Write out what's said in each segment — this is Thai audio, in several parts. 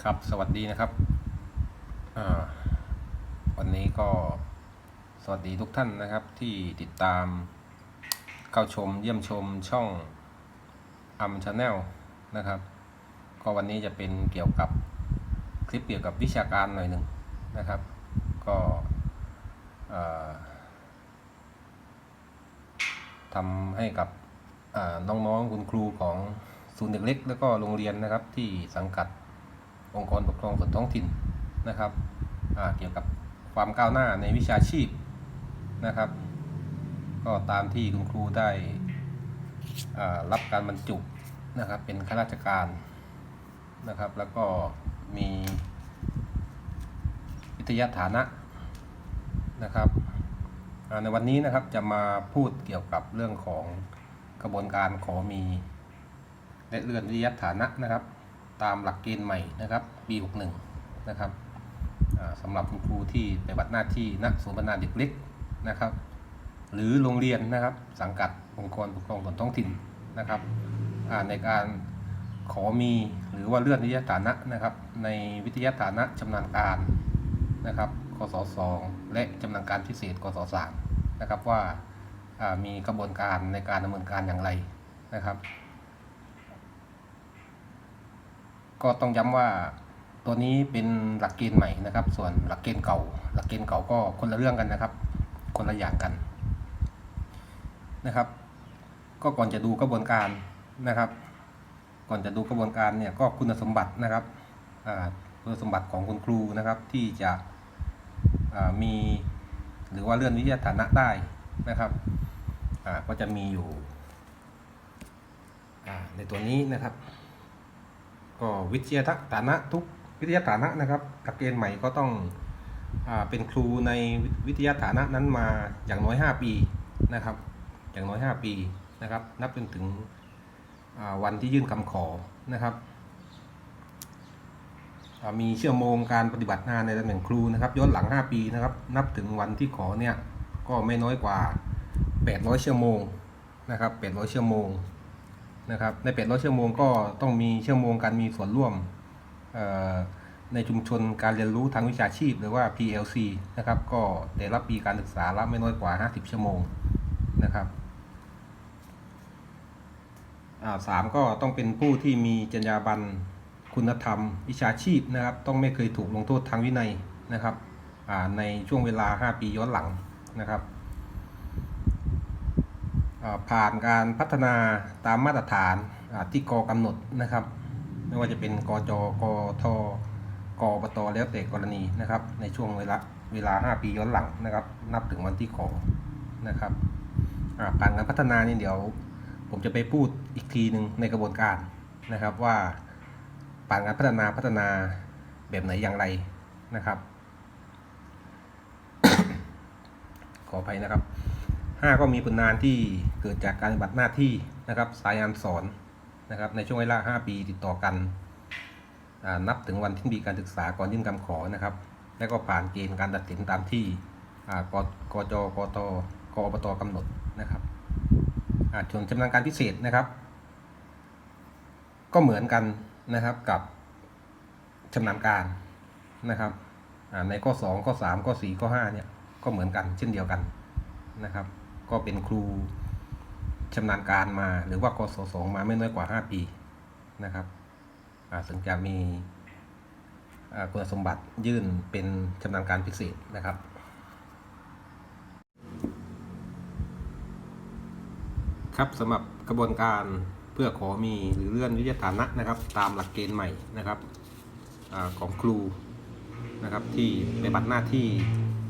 ครับสวัสดีนะครับวันนี้ก็สวัสดีทุกท่านนะครับที่ติดตามเข้าชมเยี่ยมชมช่องอัมชาแนลนะครับ ก็วันนี้จะเป็นเกี่ยวกับคลิปเกี่ยวกับวิชาการหน่อยหนึ่งนะครับ ก็ทำให้กับอ่าน้องๆคุณครูของศูนย์เด็กเล็ก แล้วก็โรงเรียนนะครับที่สังกัด องค์กรปกครองส่วนท้องถิ่นนะครับเกี่ยวกับความก้าวหน้าในวิชาชีพนะครับ ก็ตามที่คุณครูได้รับการบรรจุนะครับเป็นข้าราชการนะครับ แล้วก็มีวิทยาฐานะนะครับในวันนี้นะครับจะมาพูดเกี่ยวกับเรื่องของกระบวนการขอมีและเลื่อนวิทยาฐานะนะครับ ตามหลักเกณฑ์ใหม่นะครับปี61นะครับสำหรับคุณครูที่ปฏิบัติหน้าที่ณศูนย์พัฒนาเด็กเล็กนะครับ หรือโรงเรียนนะครับสังกัดองค์กรปกครองส่วนท้องถิ่นนะครับในการขอมีหรือว่าเลื่อนวิทยาฐานะนะครับ ในวิทยาฐานะชำนาญการนะครับกศ2และชำนาญการพิเศษกศ3นะครับว่าอ่ามีกระบวนการในการดำเนินการอย่างไรนะครับ ก็ต้องย้ำว่าตัวนี้เป็นหลักเกณฑ์ใหม่นะครับ ส่วนหลักเกณฑ์เก่า หลักเกณฑ์เก่าก็คนละเรื่องกันนะครับ คนละอย่างกันนะครับ ก็ก่อนจะดูกระบวนการนะครับ ก่อนจะดูกระบวนการเนี่ยก็คุณสมบัตินะครับคุณสมบัติของคุณครูนะครับที่จะมีหรือว่าเลื่อนวิทยาฐานะได้นะครับก็จะมีอยู่ในตัวนี้นะครับ ก็วิทยาฐานะทุกวิทยาฐานะนะครับหลักเกณฑ์ใหม่ก็ต้องอเป็นครูในวิทยาฐานะนั้นมาอย่างน้อย 5 ปีนะครับ อย่างน้อย 5 ปีนะครับ นับจนถึงวันที่ยื่นคำขอนะครับมีเชั่วโมงการปฏิบัติงานในตำแหน่งครูนะครับย้อนหลัง 5 ปีนะครับ นับถึงวันที่ขอเนี่ยก็ไม่น้อยกว่า 800ชั่วโมงนะครับ 800ชั่วโมง นะครับในเป็ดร้อยชั่วโมงก็ต้องมีชั่วโมงการมีส่วนร่วมในชุมชนการเรียนรู้ทางวิชาชีพ หรือว่า PLC นะครับก็ได้รับปีการศึกษาละไม่น้อยกว่า 50 ชั่วโมงนะครับสามก็ต้องเป็นผู้ที่มีจรรยาบรรณคุณธรรม วิชาชีพนะครับ ต้องไม่เคยถูกลงโทษทางวินัยนะครับในช่วงเวลา 5 ปีย้อนหลังนะครับ ผ่านการพัฒนาตามมาตรฐานที่กกำหนดนะครับ ไม่ว่าจะเป็นกจกทกปตแล้วแต่กรณีนะครับ ในช่วงเวลาเวลา 5 ปีย้อนหลังนะครับ นับถึงวันที่ขอนะครับผ่านการพัฒนานี่เดี๋ยว ผมจะไปพูดอีกทีหนึ่งในกระบวนการนะครับว่าผ่านการพัฒนาพัฒนาแบบไหนอย่างไรนะครับ ขออภัยนะครับ ห้าก็มีผลงานที่เกิดจากการปฏิบัติหน้าที่นะครับ สายงานสอนนะครับ ในช่วงเวลา 5 ปีติดต่อกันนับถึงวันที่มีการศึกษาก่อนยื่นคำขอนะครับ และก็ผ่านเกณฑ์การตัดสินตามที่อ่ากกจกตกอบตกำหนดนะครับส่วนจำนวนการพิเศษนะครับ ก็เหมือนกันนะครับกับชำนาญการนะครับในข้อ 2 ข้อ 3 ข้อ 4 ข้อ5เนี่ยก็เหมือนกันเช่นเดียวกันนะครับ ก็เป็นครูชำนาญการมา หรือว่ากศสมาไม่น้อยกว่า 5 ปีนะครับอาถึงจะมีคุณสมบัติยื่นเป็นชำนาญการพิเศษนะครับครับสำหรับกระบวนการเพื่อขอมีหรือเลื่อนวิทยาฐานะนะครับ ตามหลักเกณฑ์ใหม่นะครับอของครูนะครับที่ปฏิบัติหน้าที่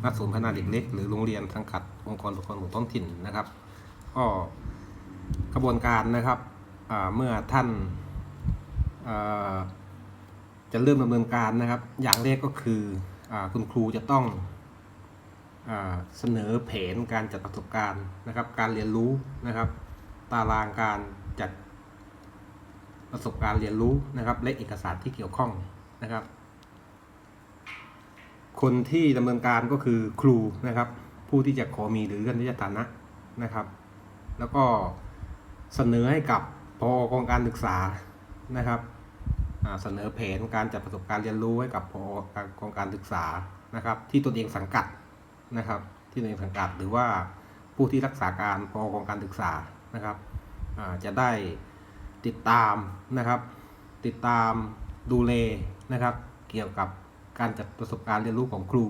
นักศูนย์พัฒนาเด็กเล็ก หรือโรงเรียนสังกัด องค์กรปกครองส่วนท้องถิ่นนะครับก็กระบวนการนะครับเมื่อท่านจะเริ่มดำเนินการนะครับ อย่างแรกก็คืออคุณครูจะต้องอเสนอแผนการจัดประสบการณ์นะครับ การเรียนรู้นะครับ ตารางการจัดประสบการณ์เรียนรู้นะครับ และเอกสารที่เกี่ยวข้องนะครับ คนที่ดำเนินการก็คือครูนะครับ ผู้ที่จะขอมีหรือเลื่อนยฐานะนะครับ แล้วก็เสนอให้กับพอกองการศึกษานะครับเสนอแผนการจัดประสบการณ์เรียนรู้ให้กับพอการกองการศึกษานะครับ ที่ตนเองสังกัดนะครับ ที่ตนเองสังกัดหรือว่าผู้ที่รักษาการพอกองการศึกษานะครับจะได้ติดตามนะครับ ติดตามดูแลนะครับ เกี่ยวกับการจัดประสบการณ์เรียนรู้ของครู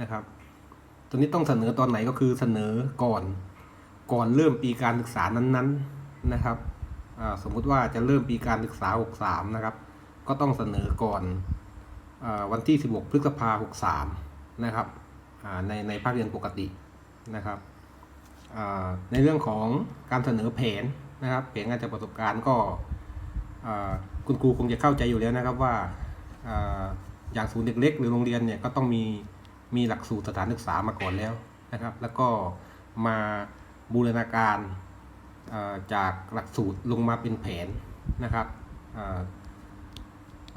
นะครับ ตอนนี้ต้องเสนอตอนไหนก็คือเสนอก่อน ก่อนเริ่มปีการศึกษานั้นๆนะครับสมมุติว่าจะเริ่มปีการศึกษา 63 นะครับ ก็ต้องเสนอก่อนอวันที่ 16 พฤษภาคม63 นะครับในในภาคเรียนปกตินะครับในเรื่องของการเสนอแผนนะครับแผนการจัดประสบการณ์ก็คุณครูคงจะเข้าใจอยู่แล้วนะครับว่าอ่าอย่างศูนย์เด็กเล็กหรือโรงเรียนเนี่ยก็ต้องมี มีหลักสูตรสถานศึกษามาก่อนแล้วนะครับ แล้วก็มาบูรณาการจากหลักสูตรลงมาเป็นแผนนะครับ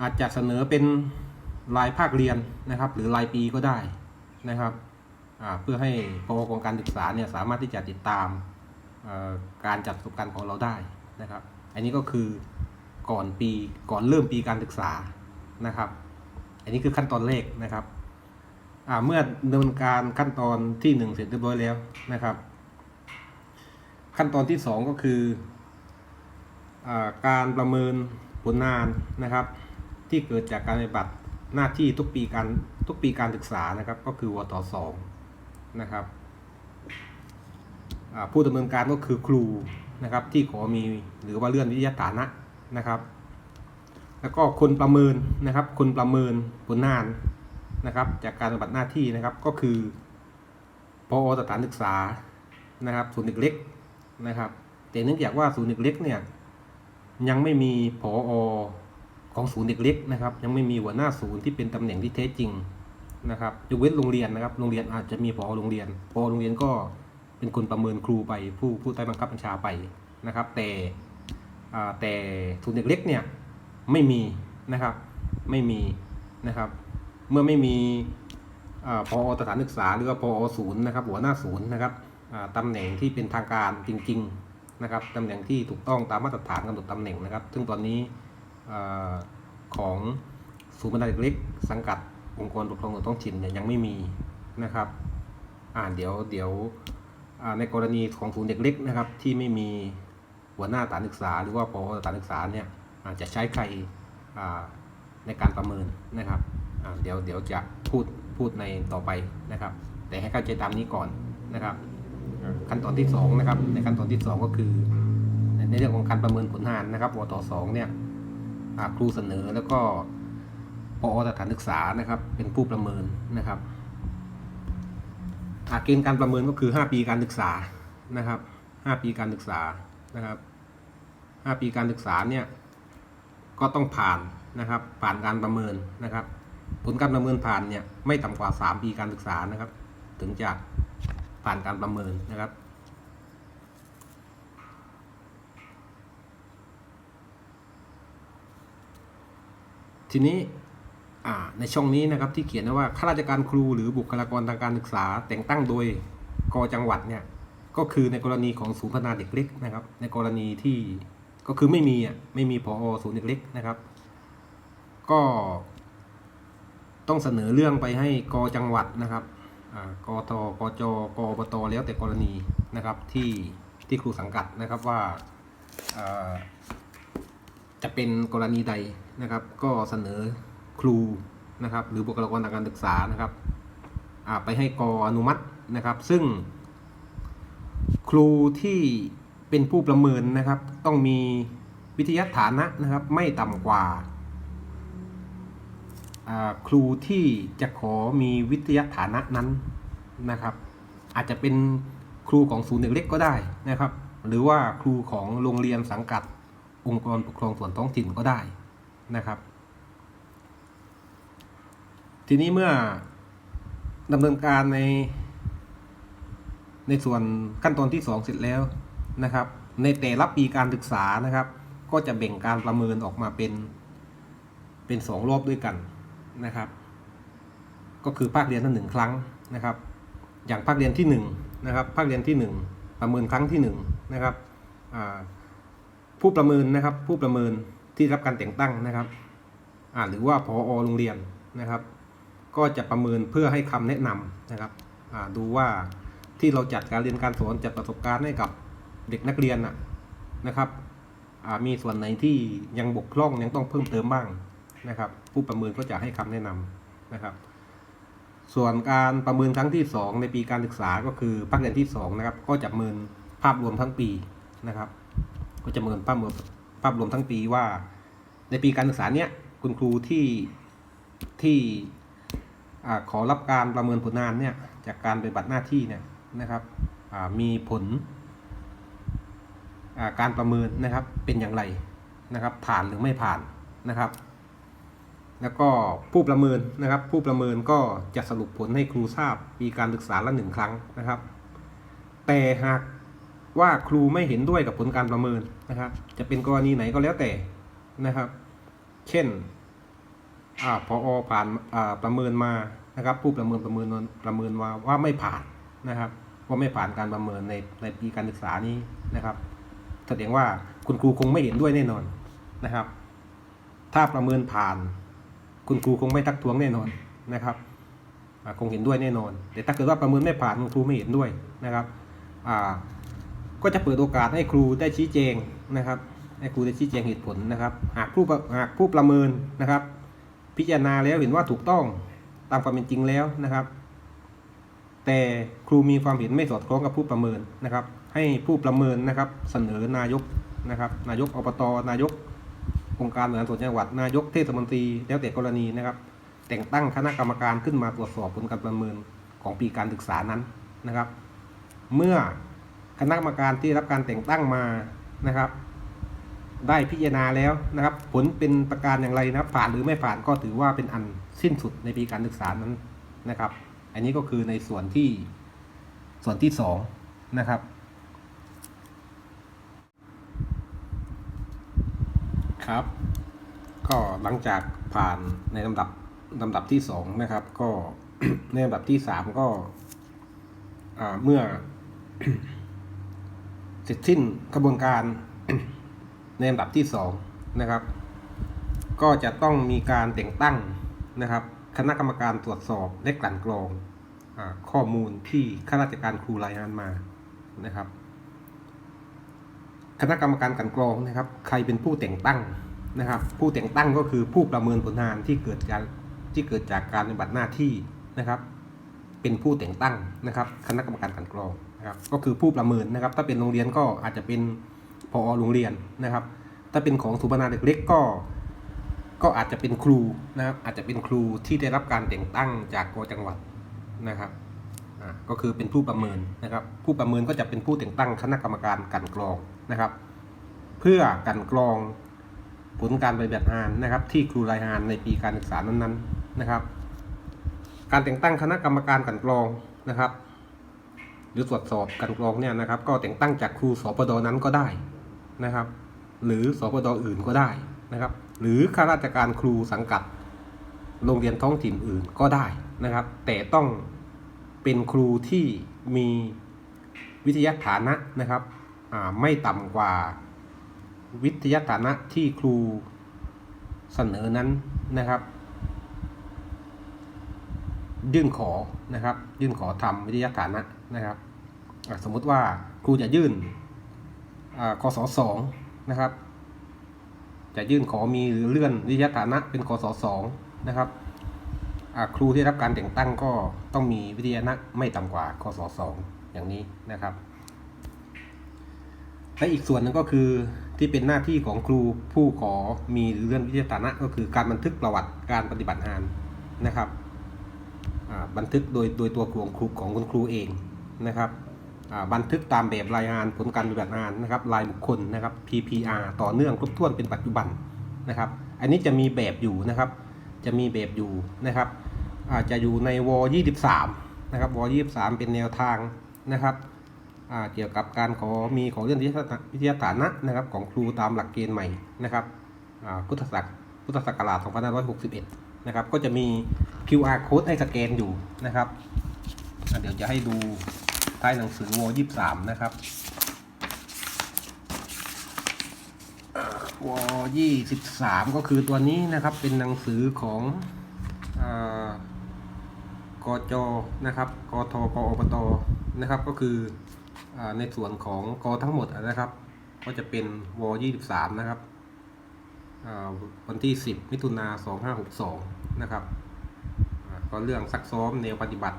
อาจจะเสนอเป็นรายภาคเรียนนะครับ หรือรายปีก็ได้นะครับเพื่อให้พอกองการศึกษาเนี่ยสามารถที่จะติดตามการจัดประสบการณ์ของเราได้นะครับ อันนี้ก็คือก่อนปีก่อนเริ่มปีการศึกษานะครับ อันนี้คือขั้นตอนแรกนะครับ เมื่อดำเนินการขั้นตอนที่หนึ่งเสร็จเรียบร้อยแล้วนะครับ ขั้นตอนที่สองก็คืออาการประเมินผลงานนะครับ ที่เกิดจากการปฏิบัติหน้าที่ทุกปีการทุกปีการศึกษานะครับ ก็คือวทสองนะครับผู้ดำเนินการก็คือครูนะครับที่ขอมีหรือว่าเลื่อนวิทยาฐานะนะครับ แล้วก็คนประเมินนะครับ คนประเมินผลงาน นะครับ จากการปฏิบัติหน้าที่นะครับก็คือพอสถานศึกษานะครับศูนย์เด็กเล็กนะครับแต่เนื่องจากว่าศูนย์เด็กเล็กเนี่ยยังไม่มีผอของศูนย์เด็กเล็กนะครับ ยังไม่มีหัวหน้าศูนย์ที่เป็นตำแหน่งที่แท้จริงนะครับยกเว้นโรงเรียนนะครับ โรงเรียนอาจจะมีผอโรงเรียนผอโรงเรียนก็เป็นคนประเมินครูไปผู้ผู้ใต้บังคับบัญชาไปนะครับ แต่แต่ศูนย์เด็กเล็กเนี่ยไม่มีนะครับไม่มีนะครับ เมื่อไม่มีอาพอสถานศึกษาหรือว่าพอศูนย์นะครับหัวหน้าศูนย์นะครับตำแหน่งที่เป็นทางการจริงๆนะครับตำแหน่งที่ถูกต้องตามมาตรฐานกำหนดตำแหน่งนะครับ ซึ่งตอนนี้อของศูนย์บรรณาเด็กเล็กสังกัดองค์กรปกครองส่วนท้องถิ่นเนี่ยยังไม่มีนะครับอ่าเดี๋ยวเดี๋ยวในกรณีของศูนย์เด็กเล็กนะครับที่ไม่มีหัวหน้าสถานศึกษา หรือว่าพอสถานศึกษาเนี่ยอาจจะใช้ใครในการประเมินนะครับ เดี๋ยวเดี๋ยวจะพูดพูดในต่อไปนะครับ แต่ให้เข้าใจตามนี้ก่อนนะครับ ขั้นตอนที่สองนะครับในขั้นตอนที่สองก็คือ ในเรื่องของการประเมินผลงานนะครับวตสองเนี่ยครูเสนอแล้วก็ปอสถานศึกษานะครับ เป็นผู้ประเมินนะครับเกณฑ์การประเมินก็คือ 5 ปีการศึกษานะครับ5ปีการศึกษานะครับ5ปีการศึกษาเนี่ยก็ต้องผ่านนะครับผ่านการประเมินนะครับ ผลการประเมินผ่านเนี่ยไม่ต่ำกว่า 3 ปีการศึกษานะครับ ถึงจะผ่านการประเมินนะครับทีนี้ในช่องนี้นะครับที่เขียนว่าข้าราชการครูหรือบุคลากรทางการศึกษา แต่งตั้งโดยกจังหวัดเนี่ยก็คือในกรณีของศูนย์พัฒนาเด็กเล็กนะครับ ในกรณีที่ก็คือไม่มีอะไม่มีพอศูนย์เด็กเล็กนะครับ ก็ ต้องเสนอเรื่องไปให้กจังหวัดนะครับอ่ากทกจกอบตแล้วแต่กรณีนะครับที่ที่ครูสังกัดนะครับว่าจะเป็นกรณีใดนะครับ ก็เสนอครูนะครับ หรือบุคลากรทางการศึกษานะครับไปให้กอนุมัตินะครับ ซึ่ง ครูที่เป็นผู้ประเมินนะครับ ต้องมีวิทยาฐานะนะครับ ไม่ต่ำกว่า ครูที่จะขอมีวิทยาฐานะนั้นนะครับ อาจจะเป็นครูของศูนย์เด็กเล็กก็ได้นะครับ หรือว่าครูของโรงเรียนสังกัดองค์กรปกครองส่วนท้องถิ่นก็ได้นะครับ ทีนี้เมื่อดำเนินการใน ในส่วนขั้นตอนที่ 2 เสร็จแล้วนะครับ ในแต่ละปีการศึกษานะครับ ก็จะแบ่งการประเมินออกมาเป็นเป็นสองรอบด้วยกัน นะครับ ก็คือภาคเรียนละหนึ่งครั้งนะครับ อย่างภาคเรียนที่หนึ่งนะครับภาคเรียนที่หนึ่งประเมินครั้งที่หนึ่งนะครับผู้ประเมินนะครับ ผู้ประเมินที่รับการแต่งตั้งนะครับหรือว่าพอโรงเรียนนะครับ ก็จะประเมินเพื่อให้คำแนะนำนะครับดูว่าที่เราจัดการเรียนการสอนจัดประสบการณ์ให้กับเด็กนักเรียนนะครับมีส่วนไหนที่ยังบกพร่องยังต้องเพิ่มเติมบ้าง นะครับ ผู้ประเมินก็จะให้คำแนะนำนะครับ ส่วนการประเมินครั้งที่ 2 ในปีการศึกษาก็คือภาคเรียนที่2นะครับก็จะประเมินภาพรวมทั้งปีนะครับ ก็จะประเมินภาพรวมภาพรวมทั้งปีว่า ในปีการศึกษาเนี้ยคุณครูที่ที่อขอรับการประเมินผลงานเนี่ยจากการปฏิบัติหน้าที่เนี่ยนะครับมีผลการประเมินนะครับเป็นอย่างไรนะครับ ผ่านหรือไม่ผ่านนะครับ แล้วก็ผู้ประเมินนะครับ ผู้ประเมินก็จะสรุปผลให้ครูทราบปีการศึกษาละหนึ่งครั้งนะครับ แต่หากว่าครูไม่เห็นด้วยกับผลการประเมินนะครับ จะเป็นกรณีไหนก็แล้วแต่นะครับ เช่นอาพอผ่านอ่าประเมินมานะครับ ผู้ประเมินประเมินประเมินว่าว่าไม่ผ่านนะครับว่าไม่ผ่านการประเมินในในปีการศึกษานี้นะครับแสดงว่าคุณครูคงไม่เห็นด้วยแน่นอนนะครับ ถ้าประเมินผ่าน คุณครูคงไม่ทักท้วงแน่นอนนะครับคงเห็นด้วยแน่นอน แต่ถ้าเกิดว่าประเมินไม่ผ่านคุณครูไม่เห็นด้วยนะครับก็จะเปิดโอกาสให้ครูได้ชี้แจงนะครับให้ครูได้ชี้แจงเหตุผลนะครับ หากผู้หากผู้ประเมินนะครับ พิจารณาแล้วเห็นว่าถูกต้องตามความเป็นจริงแล้วนะครับ แต่ครูมีความเห็นไม่สอดคล้องกับผู้ประเมินนะครับ ให้ผู้ประเมินนะครับเสนอนายกนะครับ นายกอบตนายก องค์การบริหารส่วนจังหวัดนายกเทศมนตรีแล้วแต่กรณีนะครับ แต่งตั้งคณะกรรมการขึ้นมาตรวจสอบผลการประเมินของปีการศึกษานั้นนะครับ เมื่อคณะกรรมการที่รับการแต่งตั้งมานะครับ ได้พิจารณาแล้วนะครับ ผลเป็นประการอย่างไรนะผ่านหรือไม่ผ่านก็ถือว่าเป็นอันสิ้นสุดในปีการศึกษานั้นนะครับ อันนี้ก็คือในส่วนที่ส่วนที่สองนะครับ ครับ ก็หลังจากผ่านในลำดับลำดับที่สองนะครับ ก็ในลำดับที่สามก็เมื่อเสร็จสิ้นกระบวนการในลำดับที่สองนะครับ ก็จะต้องมีการแต่งตั้งนะครับ คณะกรรมการตรวจสอบและกลั่นกรองอข้อมูลที่ข้าราชการครูรายงานมานะครับ คณะกรรมการกันกรองนะครับ ใครเป็นผู้แต่งตั้งนะครับ ผู้แต่งตั้งก็คือผู้ประเมินผลงานที่เกิดจากที่เกิดจากการปฏิบัติหน้าที่นะครับ เป็นผู้แต่งตั้งนะครับ คณะกรรมการกันกรองนะครับ ก็คือผู้ประเมินนะครับ ถ้าเป็นโรงเรียนก็อาจจะเป็นพอโรงเรียนนะครับ ถ้าเป็นของสุบนาเด็กเล็กก็ ก็อาจจะเป็นครูนะครับ อาจจะเป็นครูที่ได้รับการแต่งตั้งจากกจังหวัดนะครับอ่าก็คือเป็นผู้ประเมินนะครับ ผู้ประเมินก็จะเป็นผู้แต่งตั้งคณะกรรมการกันกรอง นะครับ เพื่อกันกรองผลการปฏิบัติงานนะครับ ที่ครูรายงานในปีการศึกษานั้นๆนะครับ การแต่งตั้งคณะกรรมการกันกรองนะครับ หรือตรวจสอบกันกรองเนี่ยนะครับ ก็แต่งตั้งจากครูสปดนั้นก็ได้นะครับ หรือสปดอื่นก็ได้นะครับ หรือข้าราชการครูสังกัดโรงเรียนท้องถิ่นอื่นก็ได้นะครับ แต่ต้องเป็นครูที่มีวิทยาฐานะนะครับ ไม่ต่ำกว่าวิทยาฐานะที่ครูเสนอนั้นนะครับ ยื่นขอนะครับ ยื่นขอทำวิทยาฐานะนะครับ สมมุติว่าครูจะยื่นอ่ากศสองนะครับ จะยื่นขอมีหรือเลื่อนวิทยาฐานะเป็นกศสองนะครับครูที่รับการแต่งตั้งก็ต้องมีวิทยาฐานะไม่ต่ำกว่ากศสองอย่างนี้นะครับ และอีกส่วนหนึงก็คือที่เป็นหน้าที่ของครูผู้ขอมีหรือเลื่อนวิทยาฐานะก็คือการบันทึกประวัติการปฏิบัติงานนะครับบันทึกโดยโดยตัวของครูของคุณครูเองนะครับบันทึกตามแบบรายงานผลการปฏิบัติงานนะครับรายบุคคลนะครับ PPR ต่อเนื่องครบถ้วนเป็นปัจจุบันนะครับ อันนี้จะมีแบบอยู่นะครับ จะมีแบบอยู่นะครับอาจจะอยู่ในว23นะครับว23เป็นแนวทางนะครับ เกี่ยวกับการขอมีของเรื่องวิทยาฐานะนะครับของครูตามหลักเกณฑ์ใหม่นะครับพุทธศักพุทธศักราช2561 นะครับ ก็จะมี QR code ให้สแกนอยู่นะครับ เดี๋ยวจะให้ดูใต้หนังสือว23 นะครับอ่าวยี่สิบสามก็คือตัวนี้นะครับเป็นหนังสือของอากจนะครับกทกอบตนะครับ ก็คือ ในส่วนของกทั้งหมดนะครับ ก็จะเป็นวยี่สิบสามนะครับวันที่สิบมิถุนาสองห้าหกสองนะครับอ่าก็เรื่องซักซ้อมแนวปฏิบัติ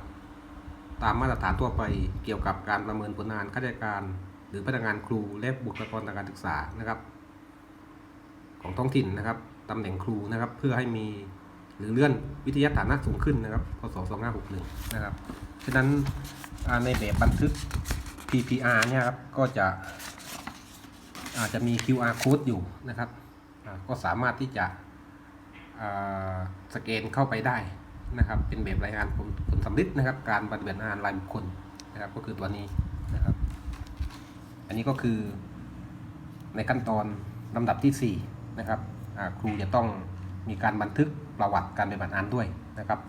ตามมาตรฐานทั่วไปเกี่ยวกับการประเมินผลงานข้าราชการ หรือพนักงานครูและบุคลากรทางการศึกษานะครับ ของท้องถิ่นนะครับตำแหน่งครูนะครับ เพื่อให้มีหรือเลื่อนวิทยาฐานะสูงขึ้นนะครับพศ2561 นะครับ ฉะนั้นในแบบบันทึก PPR เนี่ยครับก็จะอาจจะมี QR code อยู่นะครับ ก็สามารถที่จะสแกนเข้าไปได้นะครับ เป็นแบบรายงานผลผลสำลิดนะครับ การปฏิบัติงานรายบุคคลนะครับ ก็คือตัวนี้นะครับ อันนี้ก็คือในขั้นตอนลำดับที่4นะครับครูจะต้องมีการบันทึกประวัติการปฏิบัติงานด้วยนะครับ